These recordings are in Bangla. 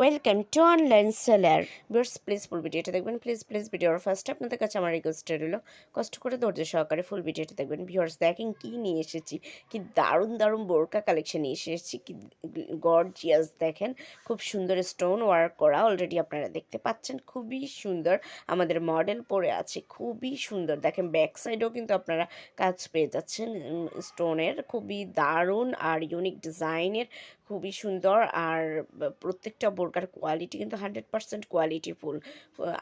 Welcome to online seller viewers please full ভিডিওটা দেখবেন। প্লিজ প্লিজ ভিডিওর ফার্স্টে আপনাদের কাছে আমার রিকোয়েস্ট রইল। কষ্ট করে ধৈর্য সহকারে ফুল ভিডিওটা দেখবেন। ভিউয়ার্স দেখেন কি নিয়ে এসেছি। কি দারুণ দারুণ বোরকা কালেকশন নিয়ে এসেছি। কি গর্জিয়াস দেখেন। খুব সুন্দর স্টোন ওয়ার্ক করা অলরেডি আপনারা দেখতে পাচ্ছেন। খুবই সুন্দর। আমাদের মডেল পরে আছে। খুবই সুন্দর। দেখেন ব্যাক সাইডেও কিন্তু আপনারা কাজ পেয়ে যাচ্ছেন স্টোনের খুবই দারুণ আর ইউনিক ডিজাইনের খুবই সুন্দর। আর প্রত্যেকটা বোরকার কোয়ালিটি কিন্তু হান্ড্রেড পারসেন্ট কোয়ালিটি ফুল।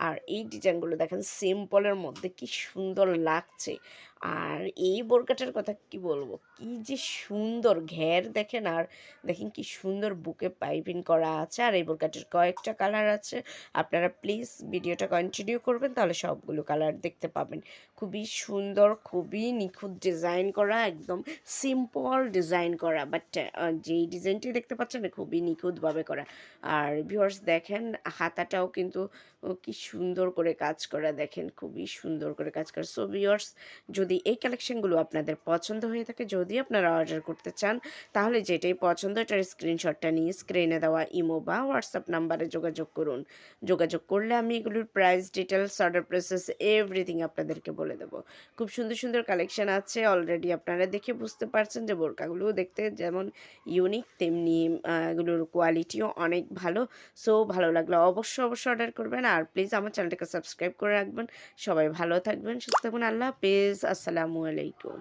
আর এই ডিজাইনগুলো দেখেন সিম্পলের মধ্যে কি সুন্দর লাগছে। আর এই বোরকাটার কথা কি বলব? কি যে সুন্দর ঘের দেখেন, আর দেখেন কি সুন্দর বুকে পাইপিং করা আছে, আর এই বোরকাটার কয়েকটা কালার আছে। আপনারা প্লিজ ভিডিওটা কন্টিনিউ করবেন, তাহলে সবগুলো কালার দেখতে পাবেন। খুবই সুন্দর, খুবই নিখুঁত ডিজাইন করা, একদম সিম্পল ডিজাইন করা বাট যেই ডিজাইনটি দেখতে পাচ্ছেন খুবই নিখুঁতভাবে করা। আর ভিউয়ার্স দেখেন, হাতাটাও কিন্তু কি সুন্দর করে কাজ করা, দেখেন, খুবই সুন্দর করে কাজ করা। সো ভিউয়ার্স যদি এই কালেকশনগুলো আপনাদের পছন্দ হয়ে থাকে, যদি আপনারা অর্ডার করতে চান, তাহলে যেটাই পছন্দ এটার স্ক্রিনশটটা নিয়ে স্ক্রিনে দেওয়া ইমো বা হোয়াটসঅ্যাপ নাম্বারে যোগাযোগ করুন। যোগাযোগ করলে আমি এগুলোর price details order process everything আপনাদেরকে বলে দেবো। খুব সুন্দর সুন্দর কালেকশন আছে অলরেডি আপনারা দেখে বুঝতে পারছেন যে বোরকাগুলো দেখতে যেমন ইউনিক তেমনি এগুলোর কোয়ালিটিও অনেক ভালো। সো ভালো লাগলে অবশ্যই অবশ্যই অর্ডার করবেন। আর প্লিজ আমার চ্যানেলটাকে সাবস্ক্রাইব করে রাখবেন। সবাই ভালো থাকবেন, সুস্থ থাকবেন। আল্লাহ হাফেজ। আসসালামু আলাইকুম।